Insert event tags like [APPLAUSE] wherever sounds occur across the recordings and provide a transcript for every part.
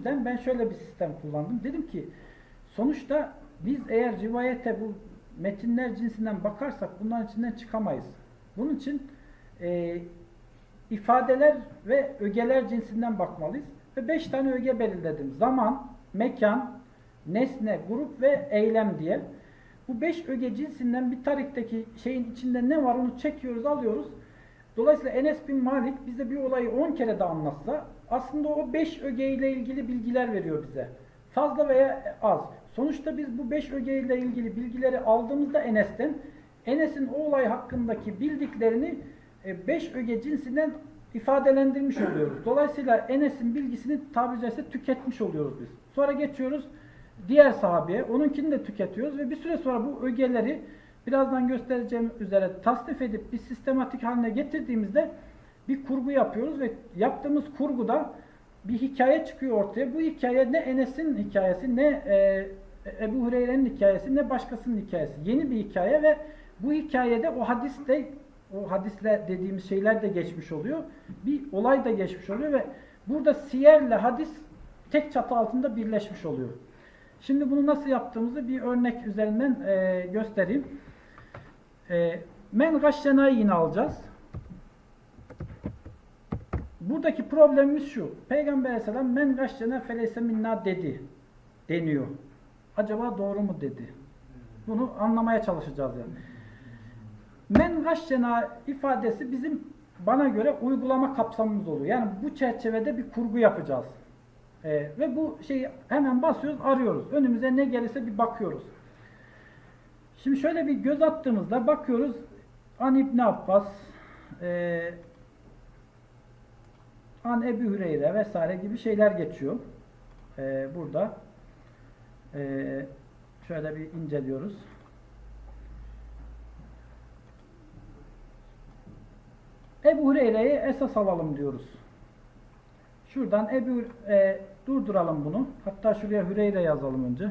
yüzden ben şöyle bir sistem kullandım. Dedim ki sonuçta biz eğer rivayete bu metinler cinsinden bakarsak bunların içinden çıkamayız. Bunun için e, ifadeler ve ögeler cinsinden bakmalıyız. Ve beş tane öge belirledim. Zaman, mekan, nesne, grup ve eylem diye. Bu beş öge cinsinden bir tarikteki şeyin içinde ne var onu çekiyoruz, alıyoruz. Dolayısıyla Enes bin Malik bize bir olayı 10 kere de anlatsa aslında o 5 ögeyle ilgili bilgiler veriyor bize. Fazla veya az. Sonuçta biz bu 5 ögeyle ilgili bilgileri aldığımızda Enes'ten Enes'in o olay hakkındaki bildiklerini 5 öge cinsinden ifadelendirmiş oluyoruz. Dolayısıyla Enes'in bilgisini tabiri caizse tüketmiş oluyoruz biz. Sonra geçiyoruz diğer sahabeye. Onunkini de tüketiyoruz ve bir süre sonra bu ögeleri birazdan göstereceğim üzere tasnif edip bir sistematik haline getirdiğimizde bir kurgu yapıyoruz ve yaptığımız kurguda bir hikaye çıkıyor ortaya. Bu hikaye ne Enes'in hikayesi, ne e, Ebu Hureyre'nin hikayesi, ne başkasının hikayesi. Yeni bir hikaye ve bu hikayede o hadiste, o hadisle dediğimiz şeyler de geçmiş oluyor. Bir olay da geçmiş oluyor ve burada siyerle hadis tek çatı altında birleşmiş oluyor. Şimdi bunu nasıl yaptığımızı bir örnek üzerinden e, göstereyim. E, men gaşşenayı yine alacağız. Buradaki problemimiz şu. Peygamber aleyhisselam men gaşşena feleyse minna dedi. Deniyor. Acaba doğru mu dedi? Bunu anlamaya çalışacağız yani. Men gaşşena ifadesi bizim bana göre uygulama kapsamımız oluyor. Yani bu çerçevede bir kurgu yapacağız. Ee, ve bu şeyi hemen basıyoruz, arıyoruz. Önümüze ne gelirse bir bakıyoruz. Şimdi şöyle bir göz attığımızda bakıyoruz. An İbn Abbas, e, An Ebu Hüreyre vesaire gibi şeyler geçiyor. E, burada. E, şöyle bir inceliyoruz. Ebu Hureyre'yi esas alalım diyoruz. Şuradan Ebu e, durduralım bunu. Hatta şuraya Hüreyre yazalım önce.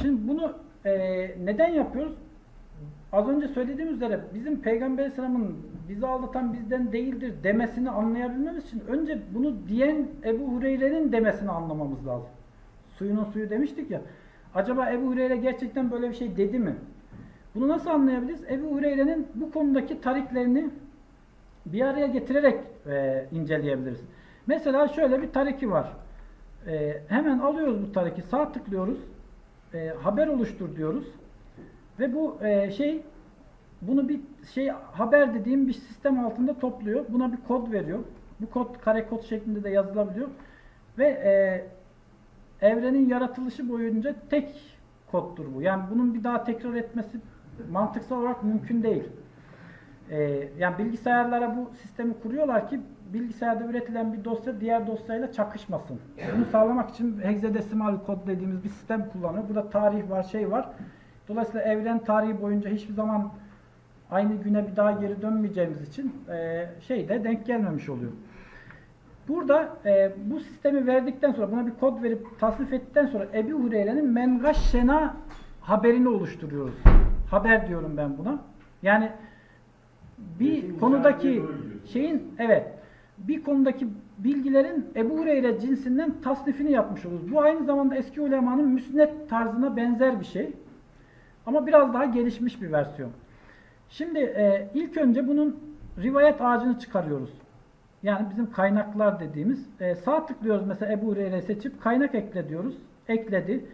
Şimdi bunu e, neden yapıyoruz? Az önce söylediğim üzere bizim Peygamber Aleyhisselam'ın bizi aldatan bizden değildir demesini anlayabilmemiz için önce bunu diyen Ebu Hureyre'nin demesini anlamamız lazım. Suyunun suyu demiştik ya. Acaba Ebu Hureyre gerçekten böyle bir şey dedi mi? Bunu nasıl anlayabiliriz? Ebu Hureyre'nin bu konudaki tariklerini bir araya getirerek e, inceleyebiliriz. Mesela şöyle bir tariki var. E, hemen alıyoruz bu tariki, sağ tıklıyoruz, e, haber oluştur diyoruz. Ve bu e, şey, bunu bir şey haber dediğim bir sistem altında topluyor. Buna bir kod veriyor. Bu kod kare kod şeklinde de yazılabiliyor. Ve e, evrenin yaratılışı boyunca tek koddur bu. Yani bunun bir daha tekrar etmesi mantıksal olarak mümkün değil. Ee, yani bilgisayarlara bu sistemi kuruyorlar ki bilgisayarda üretilen bir dosya diğer dosyayla çakışmasın. Bunu sağlamak için hexadesimal kod dediğimiz bir sistem kullanıyor. Burada tarih var, şey var. Dolayısıyla evren tarihi boyunca hiçbir zaman aynı güne bir daha geri dönmeyeceğimiz için e, şey de denk gelmemiş oluyor. Burada e, bu sistemi verdikten sonra buna bir kod verip tasnif ettikten sonra Ebu Hureyre'nin mengaşşena haberini oluşturuyoruz. Haber diyorum ben buna. Yani bir Metin konudaki şeyin evet bir konudaki bilgilerin Ebu Hureyre cinsinden tasnifini yapmış oluruz. Bu aynı zamanda eski ulemanın müsnet tarzına benzer bir şey. Ama biraz daha gelişmiş bir versiyon. Şimdi e, ilk önce bunun rivayet ağacını çıkarıyoruz. Yani bizim kaynaklar dediğimiz. E, sağ tıklıyoruz mesela Ebu Hureyre seçip kaynak ekle diyoruz. Ekledi.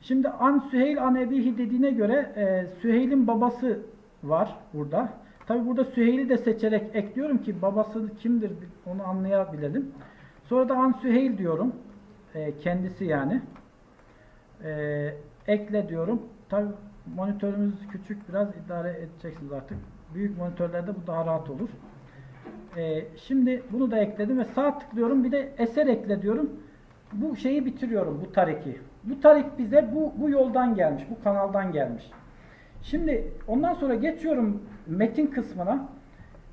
Şimdi An Süheyl An Ebihi dediğine göre e, Süheyl'in babası var burada. Tabi burada Süheyl'i de seçerek ekliyorum ki babası kimdir onu anlayabilelim. Sonra da An Süheyl diyorum. E, kendisi yani. E, ekle diyorum. Tabi monitörümüz küçük biraz idare edeceksiniz artık. Büyük monitörlerde bu daha rahat olur. E, şimdi bunu da ekledim ve sağ tıklıyorum. Bir de eser ekle diyorum. Bu şeyi bitiriyorum bu tariki. Bu tarik bize bu, bu yoldan gelmiş, bu kanaldan gelmiş. Şimdi ondan sonra geçiyorum metin kısmına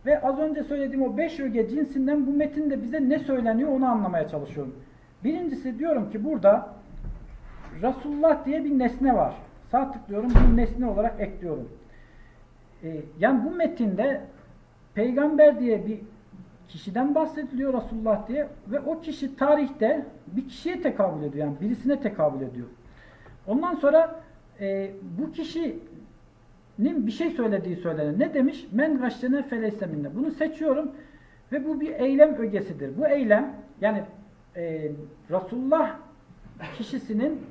ve az önce söylediğim o beş öge cinsinden bu metinde bize ne söyleniyor onu anlamaya çalışıyorum. Birincisi diyorum ki burada Resulullah diye bir nesne var. Sağ tıklıyorum bunu nesne olarak ekliyorum. Ee, yani bu metinde peygamber diye bir kişiden bahsediliyor Resulullah diye ve o kişi tarihte bir kişiye tekabül ediyor. Yani birisine tekabül ediyor. Ondan sonra e, bu kişinin bir şey söylediği söylenir. Ne demiş? Men gaştene feleyseminle. Bunu seçiyorum ve bu bir eylem ögesidir. Bu eylem yani e, Resulullah kişisinin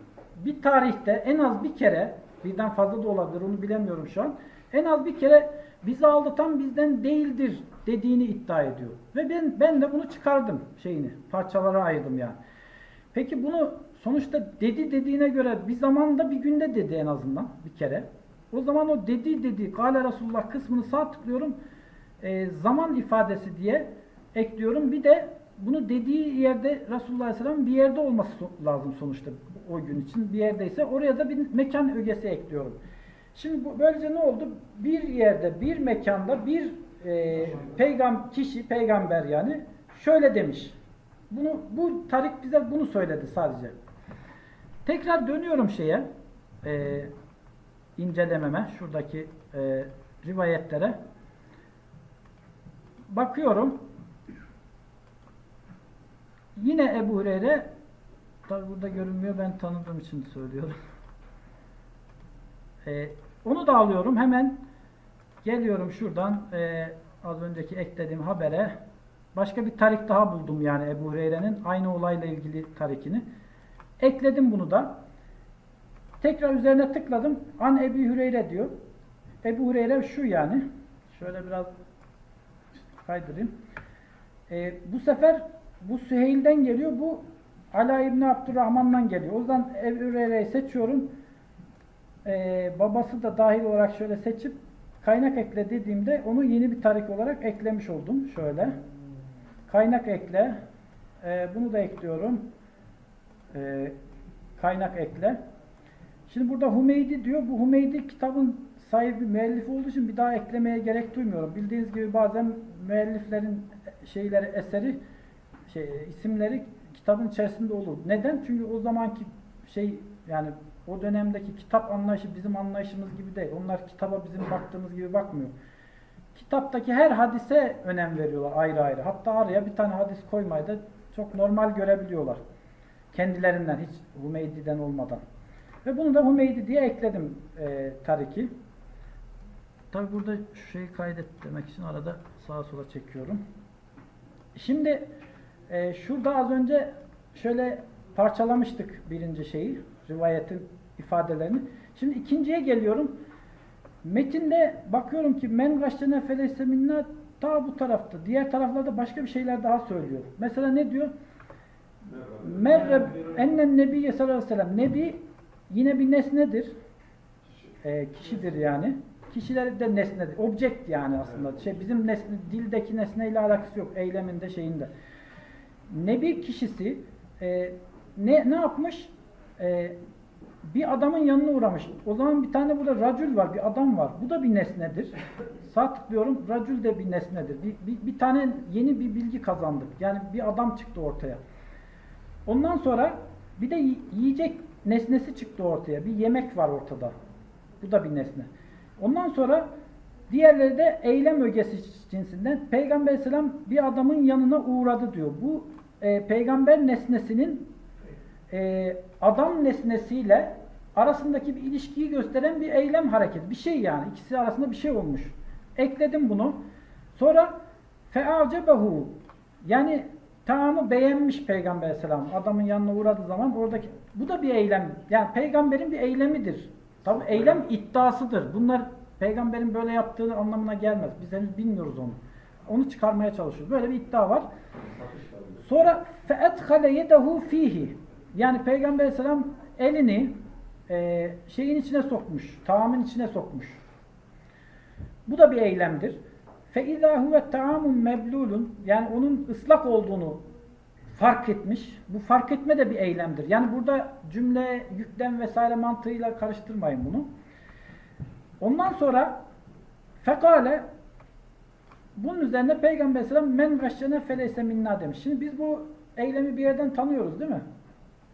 bir tarihte en az bir kere birden fazla da olabilir onu bilemiyorum şu an. En az bir kere bizi aldatan bizden değildir dediğini iddia ediyor. Ve ben ben de bunu çıkardım şeyini. Parçalara ayırdım yani. Peki bunu sonuçta dedi dediğine göre bir zamanda bir günde dedi en azından bir kere. O zaman o dedi dedi Gale Resulullah kısmını sağ tıklıyorum. E, zaman ifadesi diye ekliyorum. Bir de bunu dediği yerde Resulullah Aleyhisselam bir yerde olması lazım sonuçta o gün için. Bir yerdeyse oraya da bir mekan ögesi ekliyorum. Şimdi bu, böylece ne oldu? Bir yerde, bir mekanda bir e, peygam kişi, peygamber yani şöyle demiş. Bunu bu tarik bize bunu söyledi sadece. Tekrar dönüyorum şeye. E, incelememe, şuradaki e, rivayetlere. Bakıyorum. Yine Ebu Hureyre tabi burada görünmüyor ben tanıdığım için söylüyorum. Ee, [LAUGHS] onu da alıyorum hemen geliyorum şuradan e, az önceki eklediğim habere başka bir tarik daha buldum yani Ebu Hureyre'nin aynı olayla ilgili tarikini. Ekledim bunu da. Tekrar üzerine tıkladım. An Ebu Hureyre diyor. Ebu Hureyre şu yani. Şöyle biraz kaydırayım. Ee, bu sefer bu Süheyl'den geliyor. Bu Ala İbni Abdurrahman'dan geliyor. O yüzden Ebu seçiyorum. Ee, babası da dahil olarak şöyle seçip kaynak ekle dediğimde onu yeni bir tarik olarak eklemiş oldum. Şöyle. Kaynak ekle. Ee, bunu da ekliyorum. Ee, kaynak ekle. Şimdi burada Humeydi diyor. Bu Humeydi kitabın sahibi, müellif olduğu için bir daha eklemeye gerek duymuyorum. Bildiğiniz gibi bazen müelliflerin şeyleri, eseri, şey, isimleri kitabın içerisinde olur. Neden? Çünkü o zamanki şey yani o dönemdeki kitap anlayışı bizim anlayışımız gibi değil. Onlar kitaba bizim baktığımız gibi bakmıyor. Kitaptaki her hadise önem veriyorlar ayrı ayrı. Hatta araya bir tane hadis koymayı da çok normal görebiliyorlar. Kendilerinden hiç Humeydi'den olmadan. Ve bunu da Humeydi diye ekledim e, tariki. Tabi burada şu şeyi kaydet demek için arada sağa sola çekiyorum. Şimdi e, şurada az önce şöyle parçalamıştık birinci şeyi, rivayetin ifadelerini. Şimdi ikinciye geliyorum. Metinde bakıyorum ki men gaştene feleyse minna ta bu tarafta. Diğer taraflarda başka bir şeyler daha söylüyor. Mesela ne diyor? Merre ennen nebiye sallallahu aleyhi ve sellem. Nebi yine bir nesnedir. E, kişidir yani. Kişiler de nesnedir. Objekt yani aslında. Şey, bizim nesne, dildeki nesneyle alakası yok. Eyleminde şeyinde. Nebi kişisi e, ne, ne yapmış? E, bir adamın yanına uğramış. O zaman bir tane burada racül var, bir adam var. Bu da bir nesnedir. Sağ tıklıyorum, racül de bir nesnedir. Bir, bir, bir tane yeni bir bilgi kazandık. Yani bir adam çıktı ortaya. Ondan sonra bir de yiyecek nesnesi çıktı ortaya. Bir yemek var ortada. Bu da bir nesne. Ondan sonra diğerleri de eylem ögesi cinsinden Peygamber Aleyhisselam bir adamın yanına uğradı diyor. Bu e, peygamber nesnesinin e, adam nesnesiyle arasındaki bir ilişkiyi gösteren bir eylem hareketi. Bir şey yani. İkisi arasında bir şey olmuş. Ekledim bunu. Sonra feacebehu yani tamamı beğenmiş Peygamber Aleyhisselam. Adamın yanına uğradığı zaman oradaki bu da bir eylem. Yani peygamberin bir eylemidir. Tabi eylem iddiasıdır. Bunlar peygamberin böyle yaptığı anlamına gelmez. Biz henüz bilmiyoruz onu. Onu çıkarmaya çalışıyoruz. Böyle bir iddia var. Sonra فَاَدْخَلَ يَدَهُ fihi Yani Peygamber Aleyhisselam elini e, şeyin içine sokmuş. Tağamın içine sokmuş. Bu da bir eylemdir. فَاِذَا هُوَ تَعَامٌ meblulun Yani onun ıslak olduğunu fark etmiş. Bu fark etme de bir eylemdir. Yani burada cümle, yüklem vesaire mantığıyla karıştırmayın bunu. Ondan sonra fekale bunun üzerine Peygamber Aleyhisselam men gaşşene feleyse minna demiş. Şimdi biz bu eylemi bir yerden tanıyoruz değil mi?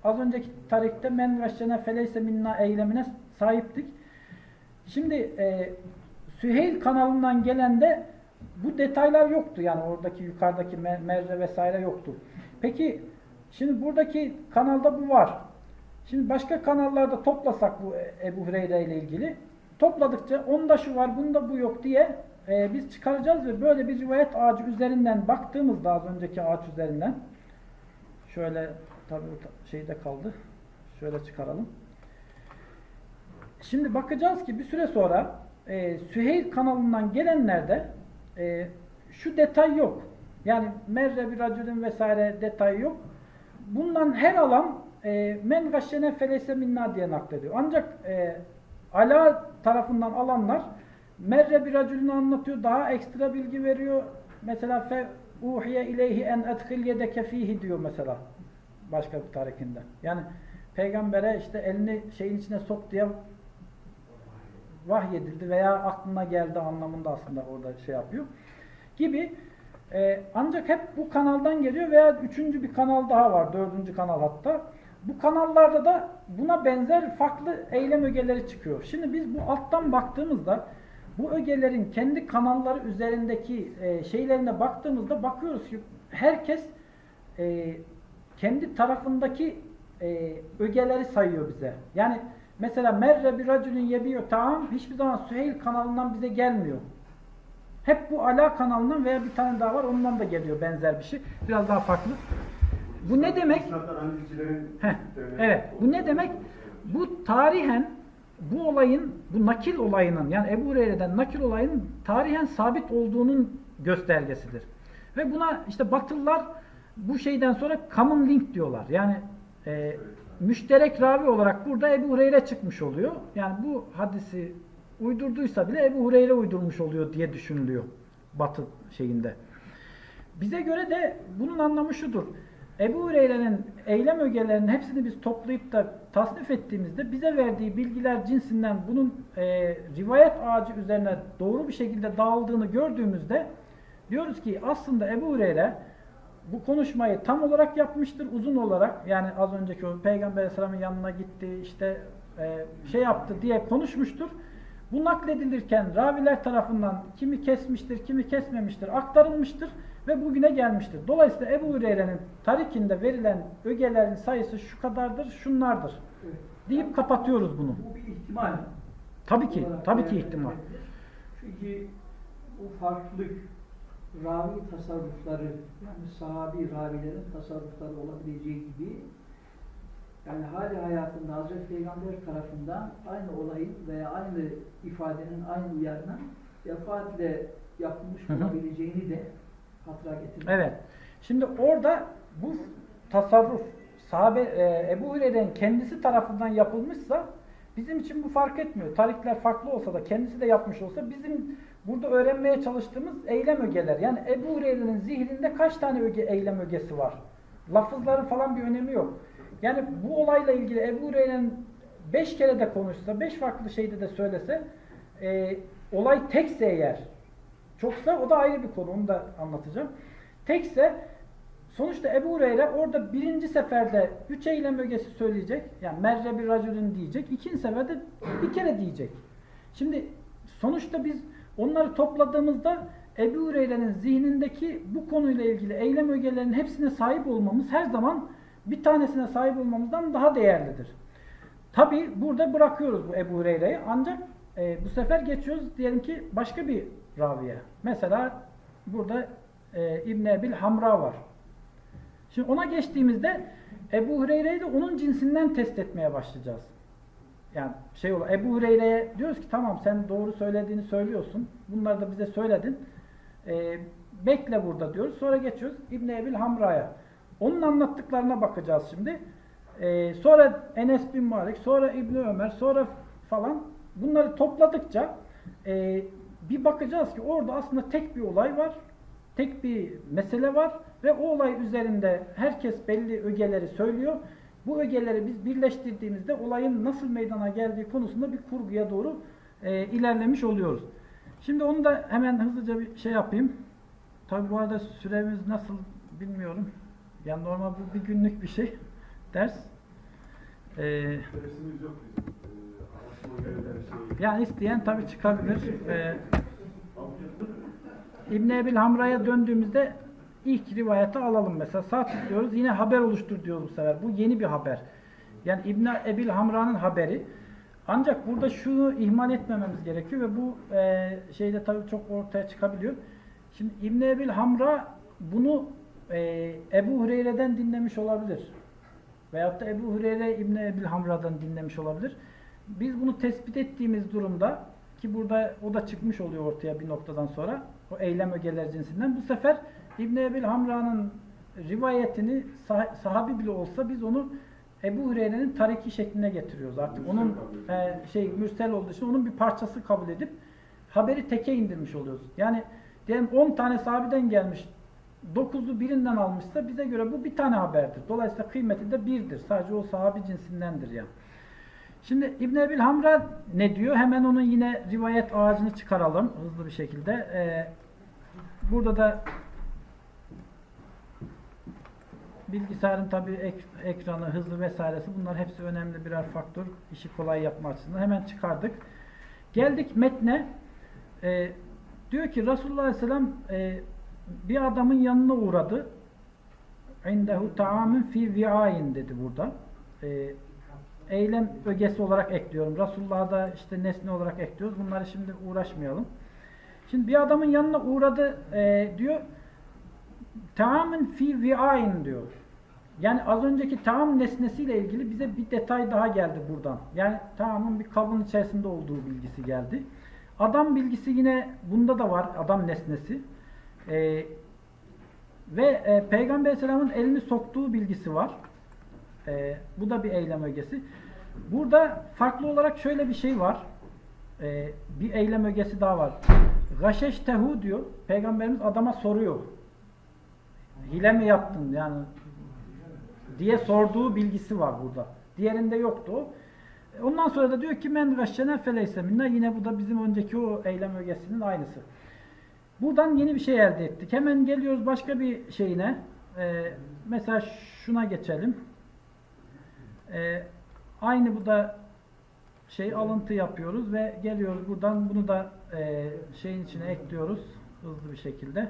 Az önceki tarihte men gaşşene feleyse minna eylemine sahiptik. Şimdi e, Süheyl kanalından gelen de bu detaylar yoktu yani oradaki yukarıdaki me- merce vesaire yoktu. Peki şimdi buradaki kanalda bu var. Şimdi başka kanallarda toplasak bu Ebu Hureyre ile ilgili topladıkça onda şu var bunda bu yok diye e, biz çıkaracağız ve böyle bir rivayet ağacı üzerinden baktığımızda az önceki ağaç üzerinden şöyle tabii o ta- şeyde kaldı. Şöyle çıkaralım. Şimdi bakacağız ki bir süre sonra e, Süheyl kanalından gelenlerde e, şu detay yok. Yani merre bir racülün vesaire detay yok. Bundan her alan e, men gaşşene feleyse minna diye naklediyor. Ancak e, ala tarafından alanlar merre bir racülünü anlatıyor. Daha ekstra bilgi veriyor. Mesela fe uhiye ileyhi en edhil yedeke fihi diyor mesela. Başka bir tarikinde. Yani peygambere işte elini şeyin içine sok diye vahyedildi veya aklına geldi anlamında aslında orada şey yapıyor. Gibi e, ancak hep bu kanaldan geliyor veya üçüncü bir kanal daha var. Dördüncü kanal hatta. Bu kanallarda da buna benzer farklı eylem ögeleri çıkıyor. Şimdi biz bu alttan baktığımızda bu ögelerin kendi kanalları üzerindeki e, şeylerine baktığımızda bakıyoruz ki herkes e, kendi tarafındaki e, ögeleri sayıyor bize. Yani mesela merre bir racülün yebiyor tamam hiçbir zaman Süheyl kanalından bize gelmiyor. Hep bu ala kanalından veya bir tane daha var ondan da geliyor benzer bir şey. Biraz daha farklı. Bu ne demek? Heh, evet. Bu ne demek? Bu tarihen bu olayın, bu nakil olayının yani Ebu Hureyre'den nakil olayının tarihen sabit olduğunun göstergesidir. Ve buna işte Batılılar bu şeyden sonra common link diyorlar. Yani e, müşterek ravi olarak burada Ebu Hureyre çıkmış oluyor. Yani bu hadisi uydurduysa bile Ebu Hureyre uydurmuş oluyor diye düşünülüyor Batı şeyinde. Bize göre de bunun anlamı şudur. Ebu Hureyre'nin eylem ögelerinin hepsini biz toplayıp da tasnif ettiğimizde bize verdiği bilgiler cinsinden bunun e, rivayet ağacı üzerine doğru bir şekilde dağıldığını gördüğümüzde diyoruz ki aslında Ebu Hureyre bu konuşmayı tam olarak yapmıştır, uzun olarak. Yani az önceki o Peygamber Aleyhisselam'ın yanına gitti, işte e, şey yaptı diye konuşmuştur. Bu nakledilirken raviler tarafından kimi kesmiştir, kimi kesmemiştir, aktarılmıştır ve bugüne gelmiştir. Dolayısıyla Ebu Hureyre'nin tarikinde verilen ögelerin sayısı şu kadardır, şunlardır Evet. deyip kapatıyoruz bunu. Bu bir ihtimal. Tabii ki, tabii ki ihtimal. Çünkü bu farklılık ravi tasarrufları yani sahabi ravilerin tasarrufları olabileceği gibi yani hali hayatında Hazreti Peygamber tarafından aynı olayın veya aynı ifadenin aynı uyarının defaatle yapılmış olabileceğini de hatıra getirmek. Evet. Şimdi orada bu tasarruf sahabe e, Ebu Hureyre'nin kendisi tarafından yapılmışsa bizim için bu fark etmiyor. Tarikler farklı olsa da kendisi de yapmış olsa bizim burada öğrenmeye çalıştığımız eylem ögeler. Yani Ebu Hureyre'nin zihninde kaç tane öge, eylem ögesi var? Lafızların falan bir önemi yok. Yani bu olayla ilgili Ebu Hureyre'nin beş kere de konuşsa, beş farklı şeyde de söylese e, olay tekse eğer Çoksa o da ayrı bir konu. Onu da anlatacağım. Tekse sonuçta Ebu Hureyre orada birinci seferde üç eylem ögesi söyleyecek. Yani merre bir racülün diyecek. İkinci seferde bir kere diyecek. Şimdi sonuçta biz onları topladığımızda Ebu Hureyre'nin zihnindeki bu konuyla ilgili eylem ögelerinin hepsine sahip olmamız her zaman bir tanesine sahip olmamızdan daha değerlidir. Tabi burada bırakıyoruz bu Ebu Hureyre'yi ancak e, bu sefer geçiyoruz diyelim ki başka bir raviye. Mesela burada e, İbn Ebil Hamra var. Şimdi ona geçtiğimizde Ebu Hureyre'yi de onun cinsinden test etmeye başlayacağız. Yani şey olur. Ebu Hureyre'ye diyoruz ki tamam sen doğru söylediğini söylüyorsun. Bunları da bize söyledin. E, bekle burada diyoruz. Sonra geçiyoruz İbn Ebil Hamra'ya. Onun anlattıklarına bakacağız şimdi. Ee, sonra Enes bin Malik, sonra İbni Ömer, sonra falan bunları topladıkça e, bir bakacağız ki orada aslında tek bir olay var, tek bir mesele var ve o olay üzerinde herkes belli ögeleri söylüyor. Bu ögeleri biz birleştirdiğimizde olayın nasıl meydana geldiği konusunda bir kurguya doğru e, ilerlemiş oluyoruz. Şimdi onu da hemen hızlıca bir şey yapayım. Tabi bu arada süremiz nasıl bilmiyorum. Yani normal bu bir günlük bir şey. Ders. Ee, Dersimiz yok bizim. Ee, Anlaşma göre her şey. Yani isteyen tabi çıkabilir. Ee, İbn Ebil Hamra'ya döndüğümüzde ilk rivayeti alalım mesela. Sağ tıklıyoruz yine haber oluştur diyoruz bu sefer. Bu yeni bir haber. Yani İbn Ebil Hamra'nın haberi. Ancak burada şunu ihmal etmememiz gerekiyor ve bu e, şeyde tabii çok ortaya çıkabiliyor. Şimdi İbn Ebil Hamra bunu e, Ebu Hureyre'den dinlemiş olabilir. Veyahut da Ebu Hureyre İbn Ebil Hamra'dan dinlemiş olabilir. Biz bunu tespit ettiğimiz durumda ki burada o da çıkmış oluyor ortaya bir noktadan sonra o eylem ögeler cinsinden. Bu sefer İbn Ebil Hamra'nın rivayetini sah- sahabi bile olsa biz onu Ebu Hureyre'nin tariki şekline getiriyoruz artık. Mürsel Onun e, şey mürsel olduğu için onun bir parçası kabul edip haberi teke indirmiş oluyoruz. Yani diyelim 10 tane sahabeden gelmiş 9'u birinden almışsa bize göre bu bir tane haberdir. Dolayısıyla kıymeti de birdir. Sadece o sahabi cinsindendir yani. Şimdi İbn Ebil Hamra ne diyor? Hemen onun yine rivayet ağacını çıkaralım hızlı bir şekilde. Ee, burada da bilgisayarın tabi ek- ekranı, hızı vesairesi bunlar hepsi önemli birer faktör. işi kolay yapma açısından. Hemen çıkardık. Geldik metne. Ee, diyor ki Resulullah Aleyhisselam e, bir adamın yanına uğradı. İndehu ta'amun fi vi'ayin dedi burada. Ee, eylem ögesi olarak ekliyorum. Resulullah'a da işte nesne olarak ekliyoruz. Bunları şimdi uğraşmayalım. Şimdi bir adamın yanına uğradı e, diyor. Taamun fi vi'ain diyor. Yani az önceki taam nesnesiyle ilgili bize bir detay daha geldi buradan. Yani taamın bir kabın içerisinde olduğu bilgisi geldi. Adam bilgisi yine bunda da var. Adam nesnesi. E, ve e, Peygamber Aleyhisselam'ın elini soktuğu bilgisi var. E, bu da bir eylem ögesi. Burada farklı olarak şöyle bir şey var. E, bir eylem ögesi daha var. Gaşeş tehu diyor. Peygamberimiz adama soruyor. Hile mi yaptın yani diye sorduğu bilgisi var burada. Diğerinde yoktu Ondan sonra da diyor ki men gaşşene feleyse minna. Yine bu da bizim önceki o eylem ögesinin aynısı. Buradan yeni bir şey elde ettik. Hemen geliyoruz başka bir şeyine. Ee, mesela şuna geçelim. Ee, aynı bu da şey alıntı yapıyoruz ve geliyoruz buradan bunu da e, şeyin içine ekliyoruz hızlı bir şekilde.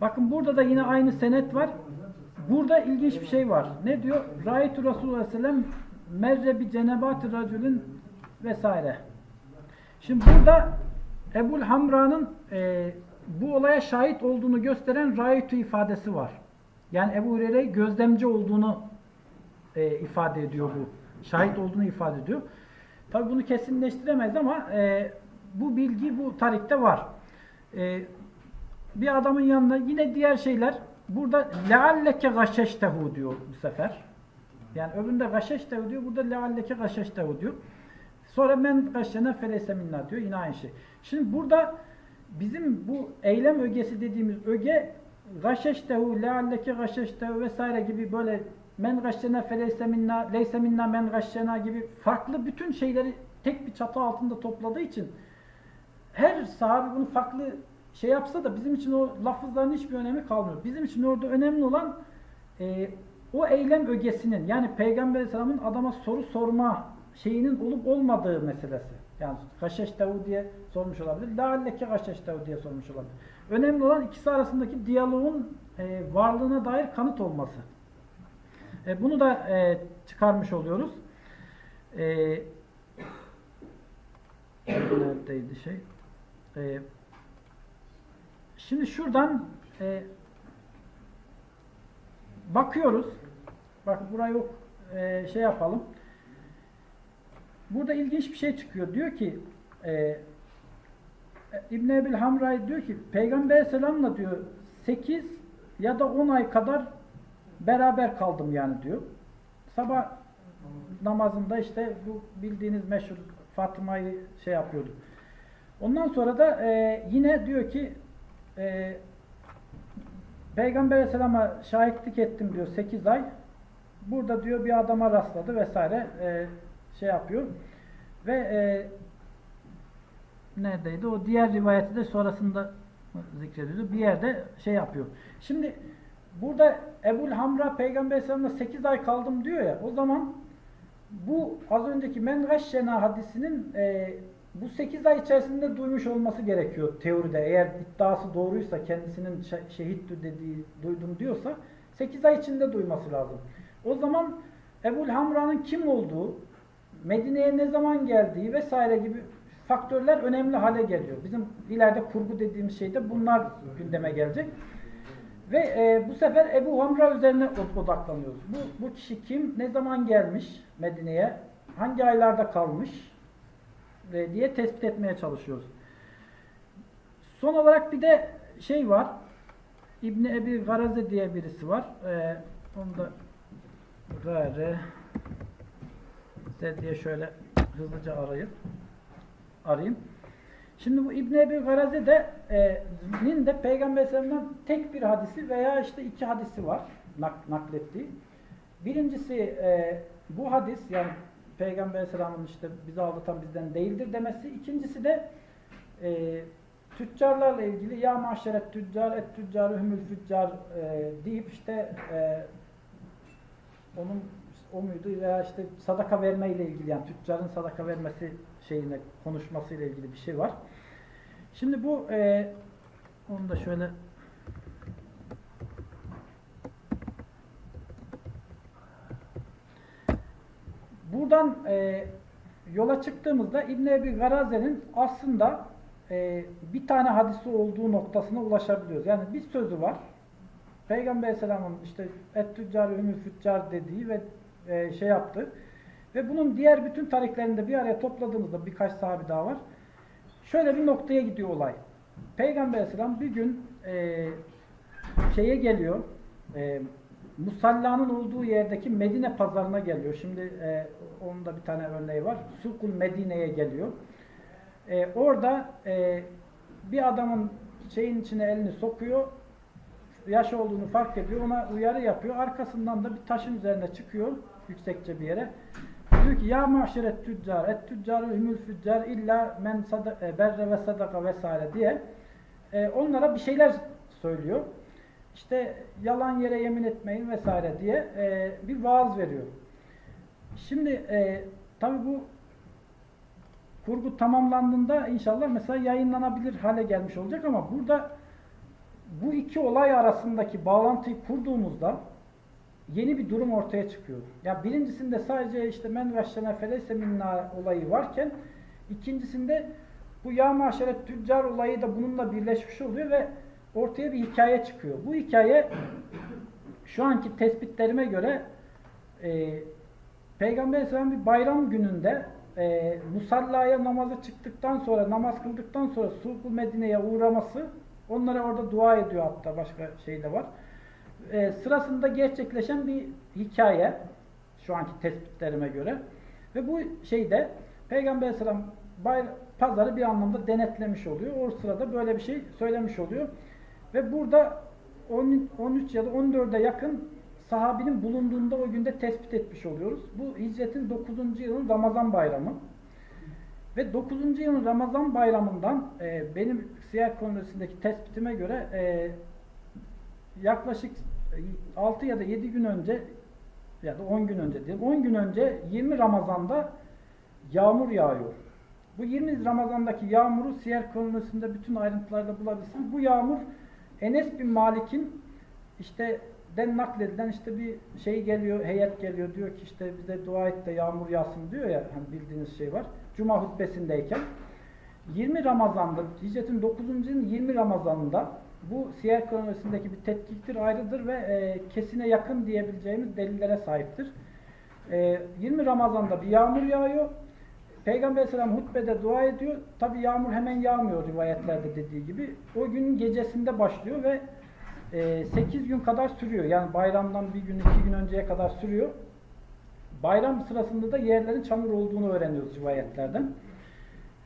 Bakın burada da yine aynı senet var. Burada ilginç bir şey var. Ne diyor? Raitu Resulullah sellem merre bi cenebati racülün vesaire. Şimdi burada Ebul Hamra'nın e, bu olaya şahit olduğunu gösteren raitu ifadesi var. Yani Ebu Hureyre gözlemci olduğunu e, ifade ediyor bu. Şahit olduğunu ifade ediyor. Tabi bunu kesinleştiremez ama e, bu bilgi bu tarihte var. E, bir adamın yanında yine diğer şeyler burada lealleke gaşeştehu diyor bu sefer. Yani öbüründe gaşeştehu diyor. Burada lealleke gaşeştehu diyor. Sonra men gaşşene feleyse minna diyor. Yine aynı şey. Şimdi burada bizim bu eylem ögesi dediğimiz öge gaşeştehu, lealleke gaşeştehu vesaire gibi böyle men gaşşena feleyse minna, leyse minna men gaşşena gibi farklı bütün şeyleri tek bir çatı altında topladığı için her sahabe bunu farklı şey yapsa da bizim için o lafızların hiçbir önemi kalmıyor. Bizim için orada önemli olan e, o eylem ögesinin yani Peygamber Aleyhisselam'ın adama soru sorma şeyinin olup olmadığı meselesi. Yani gaşeştehu diye sormuş olabilir. Lealleke gaşeştehu diye sormuş olabilir. Önemli olan ikisi arasındaki diyaloğun e, varlığına dair kanıt olması. E, bunu da e, çıkarmış oluyoruz. E, neredeydi şey? E, şimdi şuradan e, bakıyoruz. Bak burayı yok e, şey yapalım. Burada ilginç bir şey çıkıyor. Diyor ki e, İbn Ebil Hamray diyor ki Peygamber Aleyhisselam'la diyor 8 ya da 10 ay kadar beraber kaldım yani diyor. Sabah namazında işte bu bildiğiniz meşhur Fatıma'yı şey yapıyordu. Ondan sonra da e, yine diyor ki e, Peygamber Aleyhisselam'a şahitlik ettim diyor 8 ay. Burada diyor bir adama rastladı vesaire e, şey yapıyor. Ve e, neredeydi? O diğer rivayeti de sonrasında zikrediyordu. Bir yerde şey yapıyor. Şimdi burada Ebul Hamra Peygamber Aleyhisselam'la 8 ay kaldım diyor ya. O zaman bu az önceki men gaşşena hadisinin e, bu 8 ay içerisinde duymuş olması gerekiyor teoride. Eğer iddiası doğruysa kendisinin şe- şehittü dediği duydum diyorsa 8 ay içinde duyması lazım. O zaman Ebul Hamra'nın kim olduğu, Medine'ye ne zaman geldiği vesaire gibi faktörler önemli hale geliyor. Bizim ileride kurgu dediğimiz şeyde bunlar gündeme gelecek. Ve e, bu sefer Ebu Hamra üzerine od- odaklanıyoruz. Bu, bu kişi kim, ne zaman gelmiş Medine'ye, hangi aylarda kalmış e, diye tespit etmeye çalışıyoruz. Son olarak bir de şey var, İbni Ebi Garaze diye birisi var. E, onu da Gare diye şöyle hızlıca arayıp arayayım. Şimdi bu İbn Ebi Garaze de e, nin de Peygamber tek bir hadisi veya işte iki hadisi var nak, naklettiği. Birincisi e, bu hadis yani Peygamber Aleyhisselam'ın işte bizi aldatan bizden değildir demesi. İkincisi de e, tüccarlarla ilgili ya maşeret tüccar et tüccarı hümül füccar e, deyip işte e, onun o muydu veya işte sadaka verme ile ilgili yani tüccarın sadaka vermesi şeyine konuşması ile ilgili bir şey var. Şimdi bu e, onu da şöyle buradan e, yola çıktığımızda İbn Ebi Garaze'nin aslında e, bir tane hadisi olduğu noktasına ulaşabiliyoruz. Yani bir sözü var. Peygamber Aleyhisselam'ın işte et tüccar ümü füccar dediği ve e, şey yaptı. Ve bunun diğer bütün tarihlerinde bir araya topladığımızda birkaç sahabi daha var. Şöyle bir noktaya gidiyor olay. Peygamber Aleyhisselam bir gün e, şeye geliyor. E, Musalla'nın olduğu yerdeki Medine pazarına geliyor. Şimdi e, onun da bir tane örneği var. Sukul Medine'ye geliyor. E, orada e, bir adamın şeyin içine elini sokuyor. Yaş olduğunu fark ediyor. Ona uyarı yapıyor. Arkasından da bir taşın üzerine çıkıyor. Yüksekçe bir yere. Diyor ki ya maşeret tüccar et tüccarı hümül füccar illa men sada- e, berre ve sadaka vesaire diye e, onlara bir şeyler söylüyor. İşte yalan yere yemin etmeyin vesaire diye e, bir vaaz veriyor. Şimdi e, tabi bu kurgu tamamlandığında inşallah mesela yayınlanabilir hale gelmiş olacak ama burada bu iki olay arasındaki bağlantıyı kurduğumuzda yeni bir durum ortaya çıkıyor. Ya birincisinde sadece işte men veşşene feleyse minna olayı varken ikincisinde bu ya maşeret tüccar olayı da bununla birleşmiş oluyor ve ortaya bir hikaye çıkıyor. Bu hikaye şu anki tespitlerime göre e, Peygamber Aleyhisselam bir bayram gününde e, musallaya namaza çıktıktan sonra, namaz kıldıktan sonra Sukul Medine'ye uğraması, onlara orada dua ediyor hatta başka şey de var. E, sırasında gerçekleşen bir hikaye, şu anki tespitlerime göre. Ve bu şeyde Peygamber bay, pazarı bir anlamda denetlemiş oluyor. O sırada böyle bir şey söylemiş oluyor. Ve burada 10, 13 ya da 14'e yakın sahabinin bulunduğunda o günde tespit etmiş oluyoruz. Bu hicretin 9. yılın Ramazan bayramı. Ve 9. yılın Ramazan bayramından e, benim Siyer Kongresi'ndeki tespitime göre e, yaklaşık 6 ya da 7 gün önce ya da 10 gün önce diyelim 10 gün önce 20 Ramazan'da yağmur yağıyor. Bu 20 Ramazan'daki yağmuru Siyer Kongresi'nde bütün ayrıntılarla bulabilirsiniz. Bu yağmur Enes bin Malik'in işte den nakledilen işte bir şey geliyor, heyet geliyor diyor ki işte bize dua et de yağmur yağsın diyor ya hani bildiğiniz şey var. Cuma hutbesindeyken 20 Ramazan'da Hicret'in 9. yılın 20 Ramazan'ında bu Siyer kronolojisindeki bir tetkiktir, ayrıdır ve e, kesine yakın diyebileceğimiz delillere sahiptir. E, 20 Ramazan'da bir yağmur yağıyor. Peygamber Aleyhisselam hutbede dua ediyor. Tabi yağmur hemen yağmıyor rivayetlerde dediği gibi. O günün gecesinde başlıyor ve e, 8 gün kadar sürüyor. Yani bayramdan bir gün, iki gün önceye kadar sürüyor. Bayram sırasında da yerlerin çamur olduğunu öğreniyoruz rivayetlerden.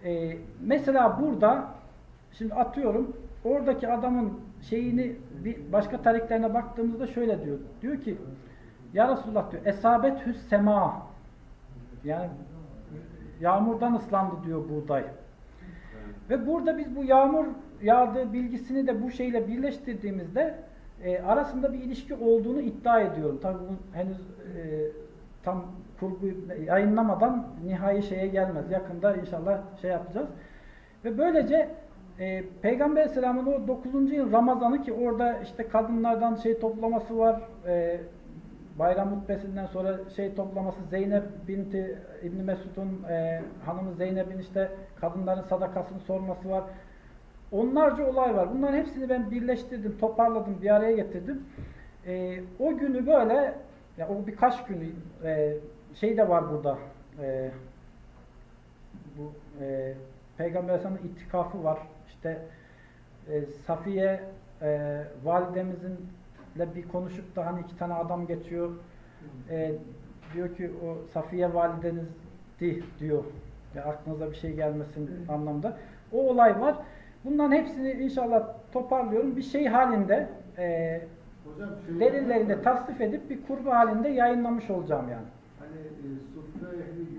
E, mesela burada, şimdi atıyorum, oradaki adamın şeyini başka tarihlerine baktığımızda şöyle diyor. Diyor ki, Ya Resulullah diyor, esabet hüs sema. Yani yağmurdan ıslandı diyor buğday. Ve burada biz bu yağmur yağdığı bilgisini de bu şeyle birleştirdiğimizde e, arasında bir ilişki olduğunu iddia ediyorum. Tabii bu henüz e, tam kurgu yayınlamadan nihai şeye gelmez. Yakında inşallah şey yapacağız. Ve böylece e, Peygamber Aleyhisselam'ın o 9. yıl Ramazan'ı ki orada işte kadınlardan şey toplaması var. E, bayram hutbesinden sonra şey toplaması Zeynep binti İbn Mesud'un e, hanımı Zeynep'in işte kadınların sadakasını sorması var. Onlarca olay var. Bunların hepsini ben birleştirdim, toparladım, bir araya getirdim. E, o günü böyle ya o birkaç günü e, şey de var burada. E, bu e, Peygamber Aleyhisselam'ın itikafı var. İşte e, Safiye e, validemizinle bir konuşup da hani iki tane adam geçiyor. E, diyor ki o Safiye validenizdi diyor. Ya aklınıza bir şey gelmesin Evet. anlamda. O olay var. Bunların hepsini inşallah toparlıyorum. Bir şey halinde e, Hocam şey delillerinde tasnif edip bir kurgu halinde yayınlamış olacağım yani. Hani e, sufra ehli